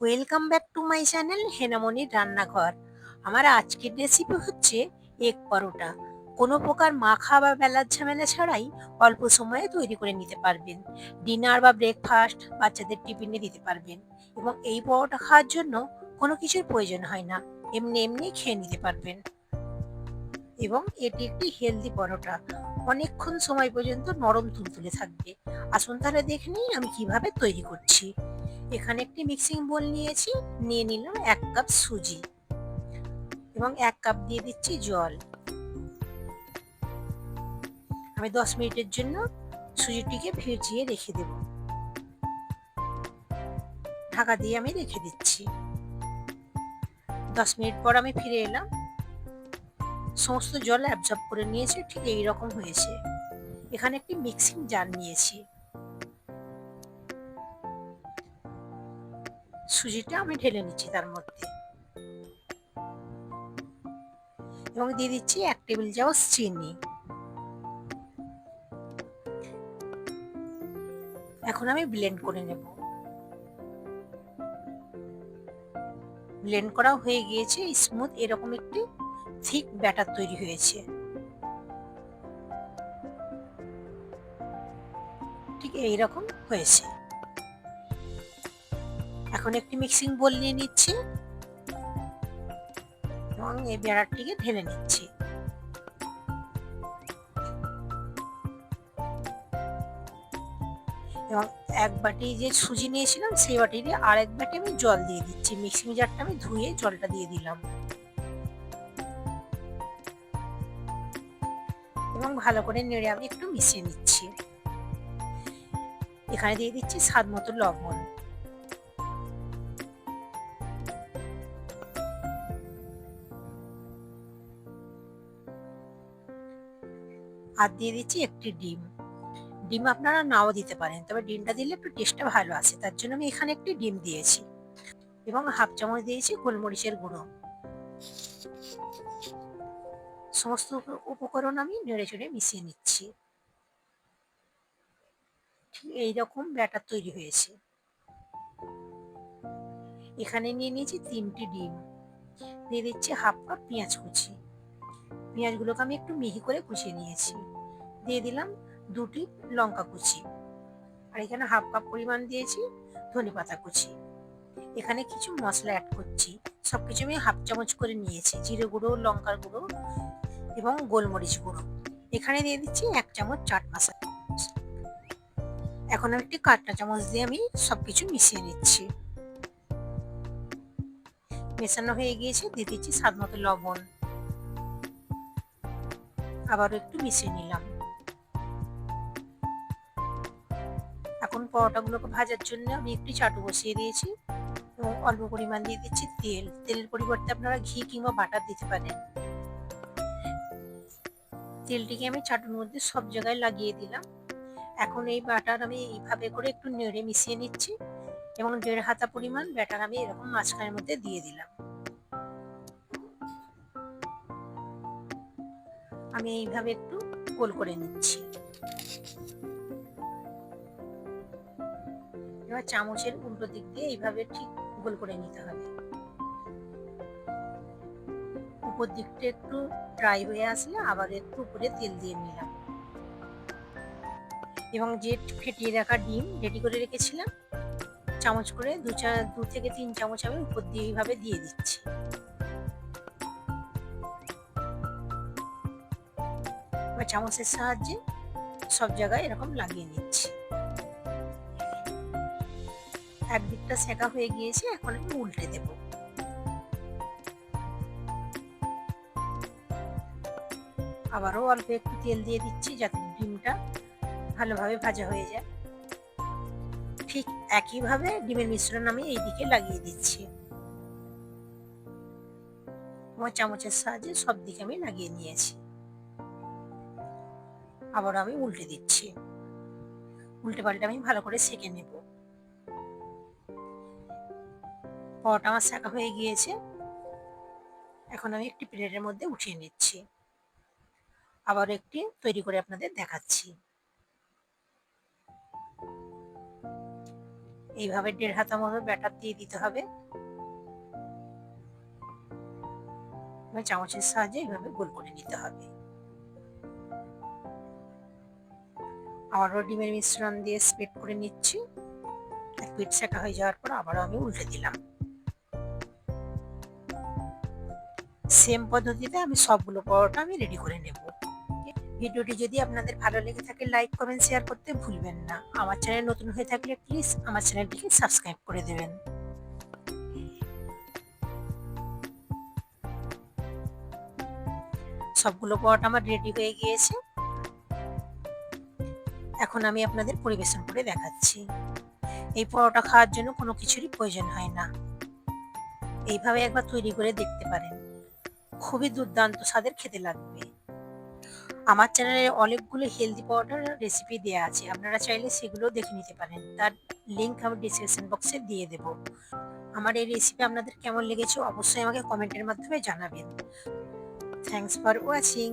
Welcome back to my channel হেনামনির রান্নাঘর আমার আজকের রেসিপি হচ্ছে এগ পরোটা। কোনো প্রকার মাখা বা বেলার ঝামেলা ছাড়াই অল্প সময়ে তৈরি করে নিতে পারবেন। ডিনার বা ব্রেকফাস্ট বাচ্চাদের টিফিনে দিতে পারবেন এবং এই পরোটা খাওয়ার জন্য কোনো কিছুর প্রয়োজন হয় না। এমনি এমনি খেয়ে নিতে পারবেন। এবং এটি একটি হেলদি পরোটা। অনেকক্ষণ সময় পর্যন্ত নরম তুলতুলে থাকবে। আসুন তাহলে দেখে নিই আমি কীভাবে তৈরি করছি। এখানে একটি মিক্সিং বোল নিয়েছি, নিয়ে নিলাম এক কাপ সুজি এবং এক কাপ দিয়ে দিচ্ছি জল। আমি দশ মিনিটের জন্য সুজিটিকে ভিজিয়ে রেখে দেব। ঢাকা দিয়ে আমি রেখে দিচ্ছি। দশ মিনিট পর আমি ফিরে এলাম। সমস্ত জল অ্যাবজর্ব করে নিয়েছে, ঠিক এই রকম হয়েছে। এখানে একটি মিক্সিং জার নিয়েছি। সুজিটা আমি ঢেলে নিচ্ছি তার মধ্যে। এবং দিয়ে দিচ্ছি এক টেবিল চামচ চিনি। এখন আমি ব্লেন্ড করে নেব। ব্লেন্ড করা হয়ে গিয়েছে স্মুথ এরকম একটি থিক ব্যাটার তৈরি হয়েছে। ঠিক এইরকম হয়েছে। এখন একটি মিক্সিং বোল নিয়ে নিচ্ছি। এবং এই ব্যাটারটিকে ঢেলে নিচ্ছি। এবং এক বাটি যে সুজি নিয়েছিলাম, সেই বাটিতে আর এক বাটি আমি জল দিয়ে দিচ্ছি। মিক্সিং জারটা আমি ধুয়ে জলটা দিয়ে দিলাম। এবং ভালো করে নেড়ে আমি একটু মিশিয়ে নিচ্ছি। এখানে দিয়ে দিচ্ছি স্বাদ মতো লবণ। আর দিয়ে দিচ্ছি একটি ডিম। ডিম আপনারা নাও দিতে পারেন, তবে ডিমটা দিলে একটু টেস্টটা ভালো আসে, তার জন্য আমি এখানে একটি ডিম দিয়েছি। এবং হাফ চামচ দিয়েছি গোলমরিচের গুঁড়ো। সমস্ত উপকরণ আমি নেড়ে চেড়ে মিশিয়ে নিচ্ছি। ঠিক এইরকম ব্যাটার তৈরি হয়েছে। এখানে নিয়ে নিয়েছি তিনটি ডিম। দিয়ে দিচ্ছি হাফ কাপ পেঁয়াজ কুচি। পেঁয়াজগুলোকে আমি একটু মিহি করে কুচিয়ে নিয়েছি। দিয়ে দিলাম দুটি লঙ্কা কুচি। আর এখানে হাফ কাপ পরিমাণ দিয়েছি ধনে পাতা কুচি। এখানে কিছু মশলা অ্যাড করছি। সব কিছু আমি হাফ চামচ করে নিয়েছি। জিরে গুঁড়ো, লঙ্কার গুঁড়ো এবং গোলমরিচ গুঁড়ো। এখানে দিয়ে দিচ্ছি এক চামচ চাট মশলা। এখন আমি একটি কাটটা চামচ দিয়ে আমি সবকিছু মিশিয়ে নিচ্ছি। মেশানো হয়ে গিয়েছে, দিয়ে দিচ্ছি স্বাদ মতো লবণ। আবারও একটু মিশিয়ে নিলাম। এখন পরোটাগুলোকে ভাজার জন্য আমি একটি চাটু বসিয়ে দিয়েছি এবং অল্প পরিমাণ দিয়ে দিচ্ছি তেল। তেলের পরিবর্তে আপনারা ঘি কিংবা বাটার দিতে পারেন। তেলটিকে আমি চাটুর মধ্যে সব জায়গায় লাগিয়ে দিলাম। এখন এই বাটার আমি এইভাবে করে একটু নেড়ে মিশিয়ে নিচ্ছি এবং দেড় হাতা পরিমাণ ব্যাটার আমি এরকম মাঝখানের মধ্যে দিয়ে দিলাম। আমি এইভাবে একটু গোল করে নিচ্ছি। এবার চামচের উল্টো দিক দিয়ে এইভাবে ঠিক গোল করে নিতে হবে। উপর দিকটা একটু ড্রাই হয়ে আসলে আবার একটু উপরে তেল দিয়ে নিলাম। এবং যে ফেটিয়ে রাখা ডিম রেডি করে রেখেছিলাম, চামচ করে দু চা, দু থেকে তিন চামচ আমি উপর দিয়ে এইভাবে দিয়ে দিচ্ছি। এবার চামচের সাহায্যে সব জায়গায় এরকম লাগিয়ে নিচ্ছি। একদিকটা সেকা হয়ে গিয়েছে, এখন আমি উল্টে দেব। আবারও অল্প একটু তেল দিয়ে দিচ্ছি যাতে ডিমটা ভালোভাবে ভাজা হয়ে যায়। ঠিক একইভাবে ডিমের মিশ্রণ আমি এই দিকে লাগিয়ে দিচ্ছি। আমার চামচের সাহায্যে সব দিকে আমি লাগিয়ে নিয়েছি। আবার আমি উল্টে দিচ্ছি। উল্টে পাল্টে আমি ভালো করে সেকে নেব। পরোটা আমার শাকা হয়ে গিয়েছে। এখন আমি একটি প্লেটের মধ্যে উঠিয়ে নিচ্ছি। আবার একটি তৈরি করে আপনাদের দেখাচ্ছি। এইভাবে দেড় হাতা মতো ব্যাটার দিয়ে দিতে হবে। চামচের সাহায্যে এইভাবে গোল করে নিতে হবে। আবারও ডিমের মিশ্রণ দিয়ে স্প্রেড করে নিচ্ছি। পিঠ সেকা হয়ে যাওয়ার পর আবারও আমি উল্টে দিলাম। সেম পদ্ধতিতে আমি সবগুলো পরোটা আমি রেডি করে নেব। ভিডিওটি যদি আপনাদের ভালো লেগে থাকে লাইক কমেন্ট শেয়ার করতে ভুলবেন না। আমার চ্যানেল নতুন হয়ে থাকলে প্লিজ আমার চ্যানেলটিকে সাবস্ক্রাইব করে দেবেন। সবগুলো পরোটা আমার রেডি হয়ে গিয়েছে। এখন আমি আপনাদের পরিবেশন করে দেখাচ্ছি। এই পরোটা খাওয়ার জন্য কোনো কিছুরই প্রয়োজন হয় না। এইভাবে একবার তৈরি করে দেখতে পারেন। খুবই দুর্দান্ত স্বাদের খেতে লাগবে। আমার চ্যানেলে অনেকগুলো হেলদি পাউডার রেসিপি দেওয়া আছে। আপনারা চাইলে সেগুলো দেখে নিতে পারেন। তার লিঙ্ক আমি ডিসক্রিপশন বক্সে দিয়ে দেব। আমার এই রেসিপি আপনাদের কেমন লেগেছে অবশ্যই আমাকে কমেন্টের মাধ্যমে জানাবেন। Thanks for watching